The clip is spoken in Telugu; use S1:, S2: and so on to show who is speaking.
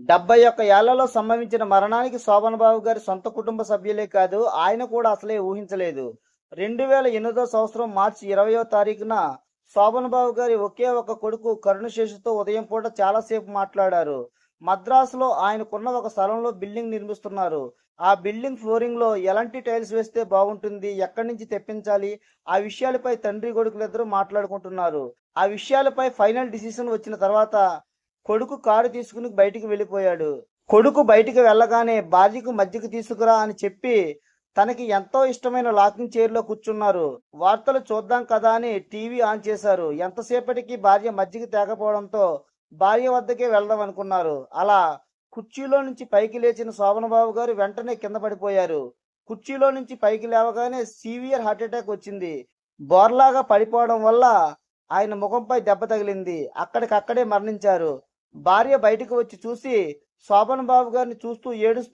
S1: డెబ్బై ఒక్క ఏళ్ళలో సంభవించిన మరణానికి శోభన్ బాబు గారి సొంత కుటుంబ సభ్యులే కాదు ఆయన కూడా అసలే ఊహించలేదు. రెండు వేల ఎనిమిదో సంవత్సరం మార్చి ఇరవయో తారీఖున శోభన్ బాబు గారి ఒకే ఒక కొడుకు కరుణశేషుతో ఉదయం పూట చాలాసేపు మాట్లాడారు. మద్రాసులో ఆయనకున్న ఒక స్థలంలో బిల్డింగ్ నిర్మిస్తున్నారు. ఆ బిల్డింగ్ ఫ్లోరింగ్లో ఎలాంటి టైల్స్ వేస్తే బాగుంటుంది ఎక్కడి నుంచి తెప్పించాలి ఆ విషయాలపై తండ్రి కొడుకులిద్దరూ మాట్లాడుకుంటున్నారు. ఆ విషయాలపై ఫైనల్ డిసిషన్ వచ్చిన తర్వాత కొడుకు కారు తీసుకుని బయటికి వెళ్ళిపోయాడు. కొడుకు బయటికి వెళ్ళగానే భార్యకు మజ్జిగ తీసుకురా అని చెప్పి తనకి ఎంతో ఇష్టమైన లాకింగ్ చైర్లో కూర్చున్నారు. వార్తలు చూద్దాం కదా అని టీవీ ఆన్ చేశారు. ఎంతసేపటికి భార్య మజ్జిగ తేకపోవడంతో భార్య వద్దకే వెళ్దాం అనుకున్నారు. అలా కుర్చీలో నుంచి పైకి లేచిన శోభనబాబు గారు వెంటనే కింద పడిపోయారు. కుర్చీలో నుంచి పైకి లేవగానే సీవియర్ హార్ట్ అటాక్ వచ్చింది. బోర్లాగా పడిపోవడం వల్ల ఆయన ముఖంపై దెబ్బ తగిలింది. అక్కడికక్కడే మరణించారు. భార్య బయటకు వచ్చి చూసి శోభన్ బాబు గారిని చూస్తూ ఏడుస్తూ